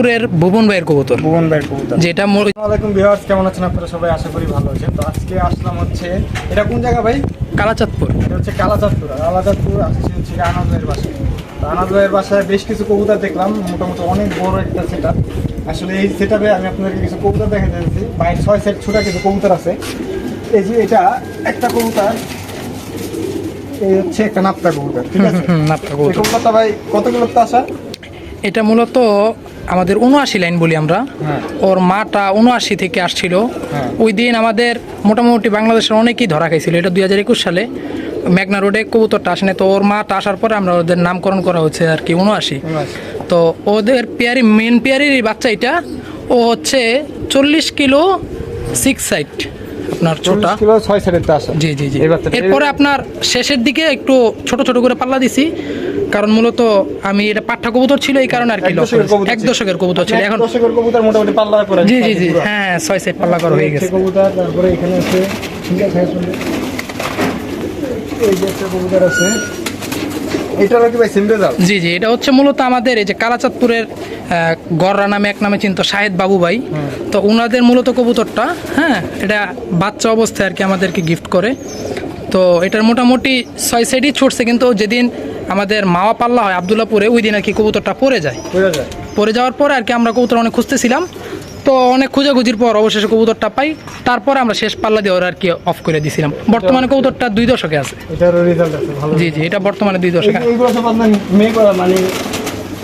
পুরের ভুবন ভাইয়ের কবুতর। ভুবন ভাইয়ের কবুতর। যেটা আলাইকুম ভিউয়ার্স কেমন আছেন আপনারা সবাই? আশা করি ভালো আছেন। তো আজকে আসলাম হচ্ছে এটা কোন জায়গা ভাই? কালাচাঁদপুর। এটা হচ্ছে কালাচাঁদপুর। কালাচাঁদপুর আসছে হচ্ছে আনাজ ভাইয়ের বাসায়। তো আনাজ ভাইয়ের বাসায় বেশ কিছু কবুতর দেখলাম মোটামুটি অনেক বড় একটা সেট আসলে এই সেট আমি আপনাদেরকে কিছু কবুতর দেখা যাচ্ছি বাইরে ছয় সেট ছোট কিছু কবুতর আছে। এই যে এটা একটা কবুতর এই হচ্ছে একটা নাপ্তা কবুতর ঠিক আছে? নাপ্তা কবুতর। কবুতরটা ভাই কত কিলো আসা এটা মূলত আমাদের উনআশি লাইন বলি আমরা। হ্যাঁ। ওর মাটা উনআশি থেকে আসছিল। হ্যাঁ। ওই দিন আমাদের মোটামুটি বাংলাদেশের অনেকেই ধরা খাইছিল। এটা দুই হাজার একুশ সালে মেঘনা রোডে কবুতরটা আসেনি তো ওর মাটা আসার পরে আমরা ওদের নামকরণ করা হচ্ছে আর কি উনআশি। তো ওদের পেয়ারি মেন পেয়ারির বাচ্চা এটা। ও হচ্ছে চল্লিশ কিলো সিক্স সাইড আপনার ছোটা কিলো ছয় সেটের জি জি জি। এরপরে আপনার শেষের দিকে একটু ছোট ছোট করে পাল্লা দিছি। কারণ মূলত আমি এটা পাঠ্যা কবুতর ছিল এই কারণে আর কি এক দশকের। কবুতর ছিল। এখন দশকের কবুতর মোটামুটি পাল্লা করে জি জি জি। হ্যাঁ ছয় সেট পাল্লা করা হয়ে গেছে। কবুতর তারপরে এখানে আছে ঠিক আছে এই যে একটা কবুতর আছে এটা নাকি ভাই সিম রেজাল্ট জি জি এটা হচ্ছে মূলত আমাদের এই যে কালাচাঁদপুরের গররা নামে এক নামে চিন্ত শাহেদ বাবু ভাই। তো ওনাদের মূলত কবুতরটা হ্যাঁ এটা বাচ্চা অবস্থায় আর কি আমাদেরকে গিফট করে। তো এটার মোটামুটি ছয় সাইডই ছুটছে কিন্তু যেদিন আমাদের মাওয়া পাল্লা হয় আবদুল্লাপুরে ওই দিন আর কি কবুতরটা পড়ে যায়। পরে যাওয়ার পরে আর কি আমরা কবুতর অনেক খুঁজতেছিলাম। তো অনেক খোঁজাখুঁজির পর অবশেষে কবুতরটা পাই। তারপরে আমরা শেষ পাল্লা দিয়ে ওরা আর কি অফ করে দিয়েছিলাম বর্তমানে কবুতরটা দুই দশকে আছে। জি জি এটা বর্তমানে দুই দশকে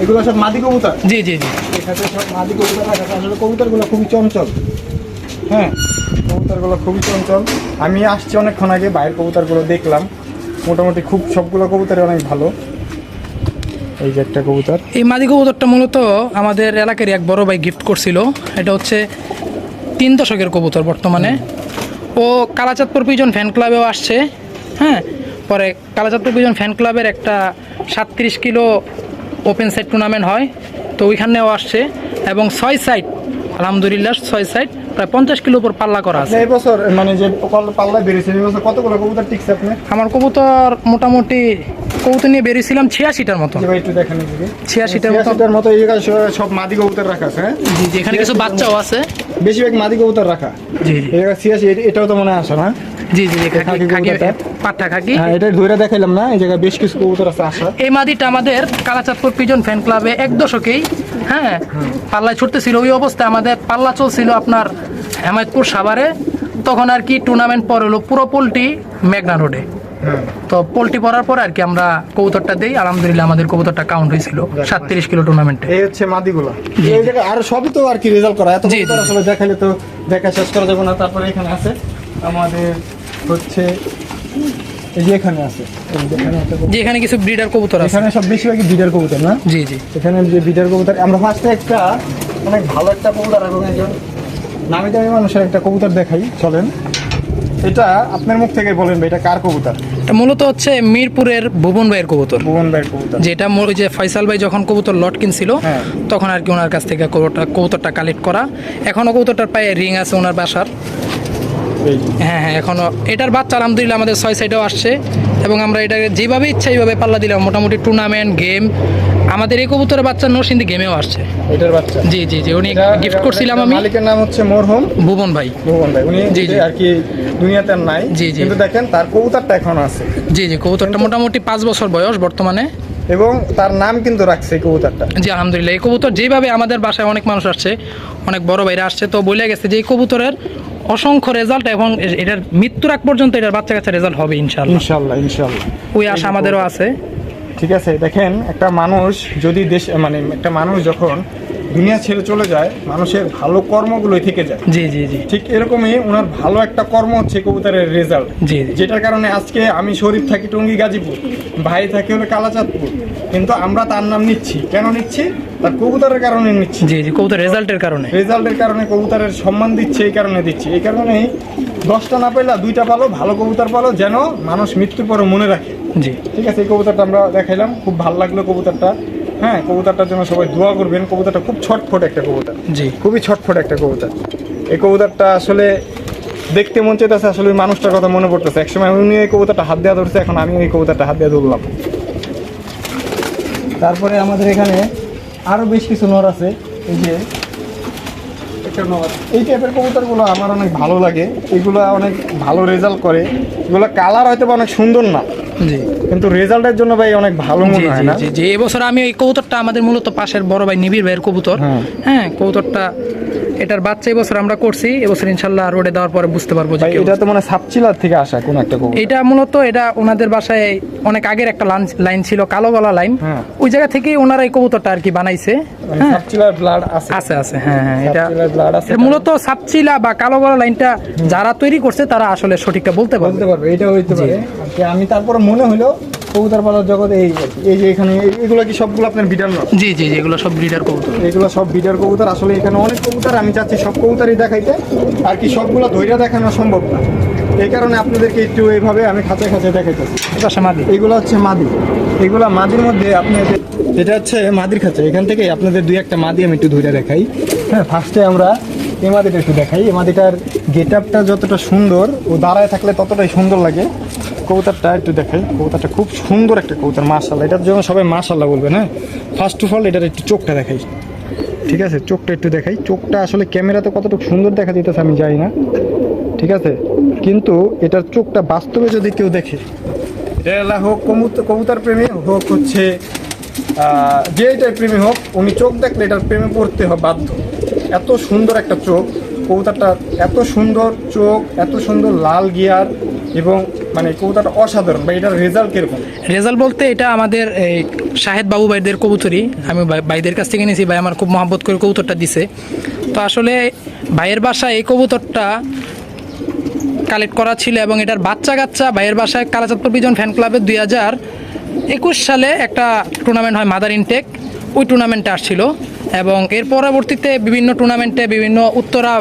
এগুলো সব মাদি কবুতর? জি জি জি। এখানে সব মাদি কবুতর রাখা। আসলে কবুতরগুলো খুবই চঞ্চল। হ্যাঁ কবুতরগুলো খুবই চঞ্চল। আমি আসছি অনেকক্ষণ আগে বাইরের কবুতরগুলো দেখলাম। মোটামুটি খুব সবগুলো কবুতরই অনেক ভালো। এই যে একটা কবুতর। এই মাদি কবুতরটা মূলত আমাদের এলাকার এক বড় ভাই গিফট করছিল। এটা হচ্ছে তিন দশকের কবুতর বর্তমানে। ও কালাচাঁদপুর পিজন ফ্যান ক্লাবেও আসছে হ্যাঁ? পরে কালাচাঁদপুর পিজন ফ্যান ক্লাবের একটা সাতত্রিশ কিলো ওপেন সাইড টুর্নামেন্ট হয় তো ওইখানেও আসছে। এবং ছয় সাইড আলহামদুলিল্লাহ ছয় সাইড প্রায় পঞ্চাশ কিলো উপর পাল্লা করা আছে। এই বছর মানে যে পাল্লা- বেরিয়েছে এই বছর কতগুলো কবুতর টিকছে আপনি আমার কবুতর মোটামুটি কবুতর নিয়ে বেরিয়েছিলাম ছিয়াশিটার মতো একটু দেখেন ছিয়াশিটার মতো ছিয়াশিটার মতো সব- মাদি কবুতর রাখা আছে হ্যাঁ? জি জি এখানে কিছু বাচ্চাও আছে। বেশিরভাগ মাদি কবুতর রাখা। জি জি। ছিয়াশি এটাও তো মনে হয় আসা না। জি জি জি, খাকি খাকি খাকি খাকি। হ্যাঁ এটা ধরে দেখাইলাম না এই জায়গায় বেশ কিছু কবুতর আছে আসা এই মাদিটা আমাদের কালাচাঁদপুর পিজন ফ্যান ক্লাবে এক দশকেই হ্যাঁ পাল্লায় ছুটতেছিল। ওই অবস্থায় আমাদের পাল্লা চলছিল আপনার হেমায়তপুর সাভারে। তখন আর কি টুর্নামেন্ট পর হলো পুরো পোলটি মেঘনা রোডে। তো পোলট্রি পড়ার পর আর কি আমরা কবুতরটা দেই। আলহামদুলিল্লাহ আমাদের কবুতরটা কাউন্ট হয়েছিল সাতত্রিশ কিলো টুর্নামেন্টে এই হচ্ছে মাদিগুলো। এই জায়গায় আর সবই তো আর কি রেজাল্ট করা। এত আসলে দেখাইলে তো দেখা শেষ করা যাবে না তারপরে এখানে আছে। আমাদের হচ্ছে এই যে এখানে আছে। যে এখানে কিছু ব্রিডার কবুতর আছে। এখানে সব বেশিরভাগই কবুতর না? জি জি। এখানে যে কবুতর আমরা ফার্স্টে একটা অনেক ভালো একটা কবুতর এবং একজন নামি দামি মানুষের একটা কবুতর দেখাই চলেন। এটা আপনার মুখ থেকে বলেন ভাই এটা কার কবুতর? এটা মূলত হচ্ছে মিরপুরের ভুবন ভাইয়ের কবুতর। ভুবন ভাইয়ের কবুতর। যেটা ওই যে ফয়সাল ভাই যখন কবুতর লট কিনছিল হ্যাঁ। তখন আর কি ওনার কাছ থেকে কবুতরটা কালেক্ট করা। এখনও কবুতরটার পায়ে রিং আছে ওনার বাসার। হ্যাঁ হ্যাঁ এখনও এটার বাচ্চা আলহামদুলিল্লাহ আমাদের ছয় সাইডেও আসছে এবং আমরা এটাকে যেভাবে ইচ্ছা এইভাবে পাল্লা দিলাম। মোটামুটি টুর্নামেন্ট গেম আমাদের এই কবুতরের বাচ্চা নরসিংদী গেমেও আসছে। এটার বাচ্চা। জি জি জি উনি গিফট করছিলাম আমি। মালিকের নাম হচ্ছে মোরহম। ভুবন ভাই। ভুবন ভাই উনি জি, জি। আর কি দুনিয়াতে নাই। জি, জি। কিন্তু দেখেন তার কবুতরটা এখন আছে। জি জি কবুতরটা মোটামুটি পাঁচ বছর বয়স বর্তমানে। এবং তার নাম কিন্তু রাখছে এই কবুতরটা। জি আলহামদুলিল্লাহ। এই কবুতর যেভাবে আমাদের বাসায় অনেক মানুষ আসছে অনেক বড় ভাইরা আসছে তো বলে গেছে যে এই কবুতরের অসংখ্য রেজাল্ট এবং এটার মৃত্যুর আগ পর্যন্ত এটার বাচ্চা কাছে রেজাল্ট হবে ইনশাল্লাহ ইনশাল্লাহ ইনশাল্লাহ ওই আশা আমাদেরও আছে। ঠিক আছে দেখেন একটা মানুষ যদি দেশ মানে একটা মানুষ যখন দুনিয়া ছেড়ে চলে যায় মানুষের ভালো কর্মগুলোই থেকে যায়। জি জি জি। ঠিক এরকমই ওনার ভালো একটা কর্ম হচ্ছে কবুতরের রেজাল্ট জি জি। যেটার কারণে আজকে আমি শরীফ থাকি টঙ্গী গাজীপুর ভাই থাকে হলো কালাচাঁদপুর। কিন্তু আমরা তার নাম নিচ্ছি। কেন নিচ্ছি? তার কবুতরের কারণে নিচ্ছি। জি জি কবুতর রেজাল্টের কারণে। রেজাল্টের কারণে কবুতরের সম্মান দিচ্ছে এই কারণে দিচ্ছে। এই কারণেই দশটা না পেলা দুইটা পালো ভালো কবুতর পালো যেন মানুষ মৃত্যুর পরে মনে রাখে। জি। ঠিক আছে এই কবুতরটা আমরা দেখাইলাম। খুব ভালো লাগল কবুতরটা। হ্যাঁ কবুতরটার জন্য সবাই দোয়া করবেন। কবুতরটা খুব ছটফট একটা কবুতর। জি। খুবই ছটফট একটা কবুতর। এই কবুতরটা আসলে দেখতে মন চাইতেছে আসলে ওই মানুষটার কথা মনে পড়তেছে। একসময় উনি এই কবুতরটা হাত দেওয়া ধরছে এখন আমি এই কবুতরটা হাত দেওয়া ধরলাম। তারপরে আমাদের এখানে আরও বেশ কিছু নর আছে। এই যে এই টাইপের কবুতরগুলো আমার অনেক ভালো লাগে। এগুলো অনেক ভালো রেজাল্ট করে। এগুলো কালার হয়তো অনেক সুন্দর না। জি। কিন্তু রেজাল্টের জন্য ভাই অনেক ভালো মনে হয় না? জি জি। এবছর আমি ওই কবুতরটা আমাদের মূলত পাশের বড় ভাই নিবিড় ভাইয়ের কবুতর। হ্যাঁ। হ্যাঁ কবুতরটা এটার বাচ্চা এবছর আমরা করছি এবছর ইনশাল্লাহ রোডে দেওয়ার পরে বুঝতে পারব যে এটা তো মানে সাপচিলার থেকে আসা কোন একটা কবুতর। এটা মূলত এটা ওনাদের বাসায় অনেক আগের একটা লাইন- লাইন ছিল কালো গলা লাইন। হ্যাঁ। ওই জায়গা থেকেই ওনারা এই কবুতরটা আর কি বানাইছে। মানে হ্যাঁ। সাপচিলার ব্লাড আছে। আছে আছে হ্যাঁ হ্যাঁ এটা মূলত সাপচিলা বা কালো গলা লাইনটা যারা তৈরি করছে তারা আসলে সঠিকটা বলতে পারবে। বলতে পারবে এটা হইতে পারে। আমি তারপরে মনে হলো কবুতর পালার জগতে এই এই যে এখানে এগুলো কি সবগুলো আপনার বিডার না জি জি এগুলো সব ব্রিডার কবুতর। এগুলো সব বিডার কবুতর। আসলে এখানে অনেক কবুতর আমি চাচ্ছি সব কবুতরই দেখাইতে। আর কি সবগুলো ধৈর্য দেখানো সম্ভব না। এই কারণে আপনাদেরকে একটু এইভাবে আমি খাঁচা খাঁচা দেখাইতেছি। এটা সমাধি এইগুলো হচ্ছে মাদি। এইগুলা মাদির মধ্যে আপনি এটা হচ্ছে মাদির খাঁচা। এখান থেকে আপনাদের দুই একটা মাদি আমি একটু ধরে দেখাই। হ্যাঁ ফার্স্টে আমরা এই মাদিটা একটু দেখাই। এই মাদিটার গেট আপটা যতটা সুন্দর ও দাঁড়ায় থাকলে ততটাই সুন্দর লাগে। কবুতরটা একটু দেখাই কবুতরটা খুব সুন্দর একটা কবুতর মাশাল্লাহ এটার জন্য সবাই মাশাল্লাহ বলবে হ্যাঁ ফার্স্ট অফ অল এটার একটু চোখটা দেখাই। ঠিক আছে? চোখটা একটু দেখাই। চোখটা আসলে ক্যামেরাতে কতটুকু সুন্দর দেখা দিতেছে আমি জানি না। ঠিক আছে? কিন্তু এটার চোখটা বাস্তবে যদি কেউ দেখে, এটা হোক কবুতর প্রেমী হোক হচ্ছে যে এটার প্রেমী হোক, উনি চোখ দেখলে এটার প্রেমে পড়তে হবে বাধ্য। এত সুন্দর একটা চোখ, কবুতরটা এত সুন্দর চোখ, এত সুন্দর লাল গিয়ার এবং মানে কবুতরটা অসাধারণ বা এটার রেজাল্ট কীরকম? রেজাল্ট বলতে এটা আমাদের এই শাহেদ বাবু ভাইদের কবুতরই। আমি ভাইদের কাছ থেকে নিয়েছি ভাই আমার খুব মহাব্বত করে কবুতরটা দিছে। তো আসলে ভাইয়ের বাসায় এই কবুতরটা কালেক্ট করা ছিল এবং এটার বাচ্চা কাচ্চা ভাইয়ের বাসায় কালাচাঁদপুর বিজন ফ্যান ক্লাবের দুই হাজার একুশ সালে একটা টুর্নামেন্ট হয় মাদার ইনটেক ওই টুর্নামেন্টে আসছিল এবং এর পরবর্তীতে বিভিন্ন টুর্নামেন্টে বিভিন্ন উত্তরা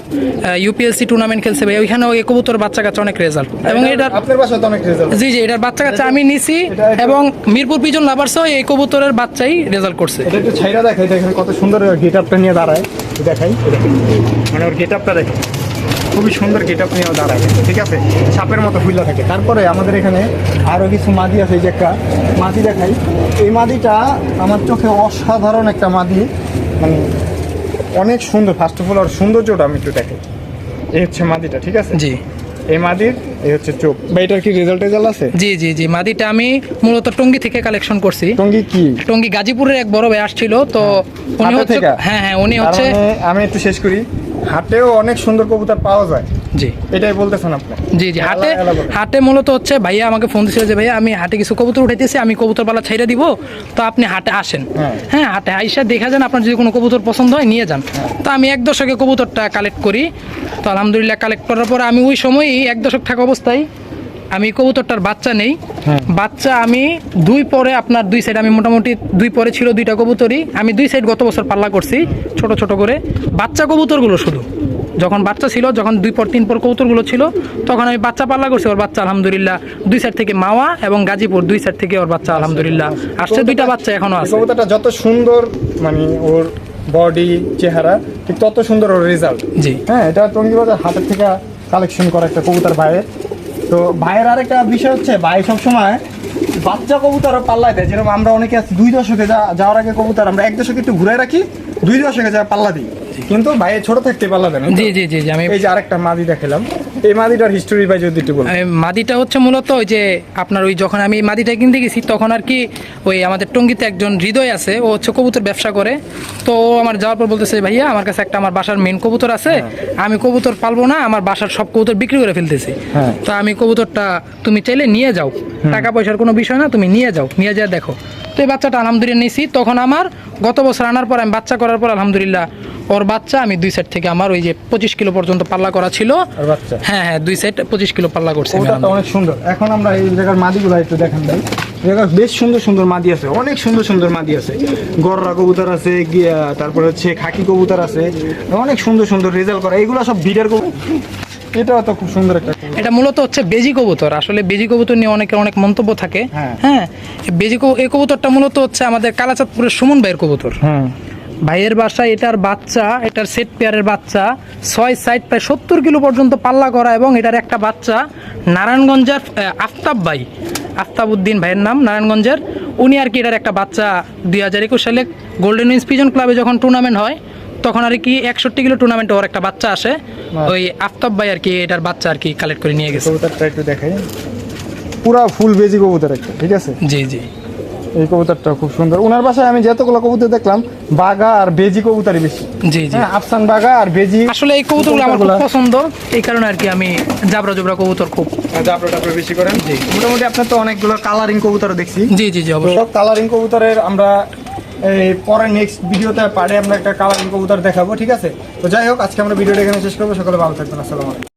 ইউপিএলসি টুর্নামেন্ট খেলছে ভাই। ওইখানেও এই কবুতর বাচ্চা কাচ্চা অনেক রেজাল্ট এবং এটার আপনার বাসায় অনেক রেজাল্ট জি জি এটার বাচ্চা কাচ্চা আমি নিছি এবং মিরপুর পিজন লাভার্সও এই কবুতরের বাচ্চাই রেজাল্ট করছে। এটা একটু ছাইরা দেখাই দেখেন কত সুন্দর গেট আপটা নিয়ে দাঁড়ায় দেখাই। মানে ওর গেট আপটা দেখেন। খুবই সুন্দর গেট আপ ও দাঁড়ায় ঠিক আছে? সাপের মতো ফুল্লা থাকে। তারপরে আমাদের এখানে আরও কিছু মাদি আছে এই যে একটা মাদি দেখাই। এই মাদিটা আমার চোখে অসাধারণ একটা মাদি। মানে অনেক সুন্দর ফার্স্ট অফ অল ওর সৌন্দর্যটা আমি একটু দেখাই। এই হচ্ছে মাদিটা ঠিক আছে? জি। এই মাদির এই হচ্ছে চোখ। বা এটার কি রেজাল্ট রেজাল্ট আছে? জি জি জি মাদিটা আমি মূলত টঙ্গি থেকে কালেকশন করছি। টঙ্গি কি? টঙ্গি গাজীপুরের এক বড় ভাই আসছিল তো উনি হচ্ছে হ্যাঁ হ্যাঁ উনি হচ্ছে মানে আমি একটু শেষ করি। হাটেও অনেক সুন্দর কবুতর পাওয়া যায়। জি। এটাই বলতেছেন আপনি। জি জি। হাটে। হাটে মূলত হচ্ছে ভাইয়া আমাকে ফোন দিয়েছিল যে ভাইয়া আমি হাটে কিছু কবুতর উঠাইতেছি আমি কবুতর পালা ছেড়ে দিব তো আপনি হাটে আসেন। হ্যাঁ। হ্যাঁ হাটে আইসা দেখা যান আপনার যদি কোনো কবুতর পছন্দ হয় নিয়ে যান। তো আমি এক দশকে কবুতরটা কালেক্ট করি। তো আলহামদুলিল্লাহ কালেক্ট করার পর আমি ওই সময়ই এক দশক থাকা অবস্থায় আমি কবুতরটার বাচ্চা নেই। হ্যাঁ। বাচ্চা আমি দুই পরে আপনার দুই সাইড আমি মোটামুটি দুই পরে ছিল দুইটা কবুতরই। আমি দুই সাইড গত বছর পাল্লা করছি ছোট ছোট করে। বাচ্চা কবুতরগুলো শুধু। যখন বাচ্চা ছিল যখন দুই পর তিন পর কবুতরগুলো ছিল তখন আমি বাচ্চা পাল্লা করছি ওর বাচ্চা আলহামদুলিল্লাহ দুই সাইড থেকে মাওয়া এবং গাজীপুর দুই সাইড থেকে ওর বাচ্চা আলহামদুলিল্লাহ আসছে। দুইটা বাচ্চা এখনও আছে। কবুতরটা যত সুন্দর মানে ওর বডি চেহারা ঠিক তত সুন্দর ওর রেজাল্ট জি। হ্যাঁ এটা টঙ্গিবাজার হাটের থেকে কালেকশন করা একটা কবুতর ভাইয়ের। তো ভাইয়ের আরেকটা বিষয় হচ্ছে, ভাই সবসময় বাচ্চা কবুতরও পাল্লায় দেয়। যেরকম আমরা অনেকে আছি, দুই দশকে যাওয়ার আগে কবুতর, আমরা এক দশকে একটু ঘুরে রাখি, দুই দশকে যা পাল্লা দিই। কিন্তু ভাইয়ের ছোট থাকতে পাল্লা দেন জি জি জি আমি এই যে আরেকটা মাদি দেখালাম। এই মাদিটার হিস্টোরি ভাই যদি একটু বলুন মাদিটা হচ্ছে মূলত ওই যে আপনার ওই যখন আমি মাদিটা কিনতে গেছি তখন আর কি ওই আমাদের টঙ্গিতে একজন হৃদয় আছে ও হচ্ছে কবুতর ব্যবসা করে। তো ও আমার যাওয়ার পর বলতেছে ভাইয়া আমার কাছে একটা আমার বাসার মেন কবুতর আছে আমি কবুতর পালবো না আমার বাসার সব কবুতর বিক্রি করে ফেলতেছি। হ্যাঁ। তো আমি কবুতরটা তুমি চাইলে নিয়ে যাও টাকা পয়সার কোনো বিষয় না তুমি নিয়ে যাও নিয়ে যা দেখো। তো এই বাচ্চাটা আলহামদুলিল্লাহ নিয়েছি। তখন আমার গত বছর আনার পর আমি বাচ্চা করার পর আলহামদুলিল্লাহ ওর বাচ্চা আমি দুই সাইড থেকে আমার ওই যে পঁচিশ কিলো পর্যন্ত পাল্লা করা ছিল। হ্যাঁ হ্যাঁ দুই সাইড পঁচিশ কিলো পাল্লা করছে অনেক সুন্দর। এখন আমরা এই জায়গার মাদিগুলো একটু দেখেন ভাই। বেশ সুন্দর সুন্দর মাদি আছে অনেক সুন্দর সুন্দর মাদি আছে। গররা কবুতর আছে গিয়া তারপরে হচ্ছে খাকি কবুতর আছে অনেক সুন্দর সুন্দর রেজাল্ট করা। এগুলো সব বিডার কবুতর। এটাও তো খুব সুন্দর একটা এটা মূলত হচ্ছে বেজি কবুতর। আসলে বেজি কবুতর নিয়ে অনেকের অনেক মন্তব্য থাকে। হ্যাঁ। হ্যাঁ বেজি কবু- এই কবুতরটা মূলত হচ্ছে আমাদের কালাচাঁদপুরের সুমন ভাইয়ের কবুতর। হ্যাঁ ভাইয়ের বাসায় এটার বাচ্চা এটার সেট পেয়ারের বাচ্চা ছয় সাইড প্রায় সত্তর কিলো পর্যন্ত পাল্লা করা এবং এটার একটা বাচ্চা নারায়ণগঞ্জের আফতাব ভাই আফতাব উদ্দিন ভাইয়ের নাম নারায়ণগঞ্জের। উনি আর কি এটার একটা বাচ্চা দুই হাজার একুশ সালে গোল্ডেন উইন্স পিজন ক্লাবে যখন টুর্নামেন্ট হয় তখন আর কি একষট্টি কিলো টুর্নামেন্টে ওর একটা বাচ্চা আসে। ওই আফতাব ভাই আর কি এটার বাচ্চা আর কি কালেক্ট করে নিয়ে গেছে। একটু দেখাই পুরা ফুল বেজি কবুতর একটা ঠিক আছে? জি জি। এই কবুতরটা খুব সুন্দর। ওনার বাসায় আমি যতগুলো কবুতর দেখলাম বাগা আর বেজি কবুতরই বেশি। জি জি। হ্যাঁ আফসান বাগা আর বেজি আসলে এই কবুতরগুলো আমার খুব পছন্দ। এই কারণে আর কি আমি জাবরা জবরা কবুতর খুব জাপড়া টাপড়া বেশি করেন। জি। মোটামুটি আপনার তো অনেকগুলো কালারিং কবুতর দেখছি। জি জি জি অবশ্যই। সব কালারিং কবুতরের আমরা এই পরে নেক্সট ভিডিওতে পারে আমরা একটা কালারিং কবুতর দেখাবো ঠিক আছে? তো যাই হোক আজকে আমরা ভিডিওটা এখানে শেষ করব। সকলে ভালো থাকবেন আসসালামু আলাইকুম।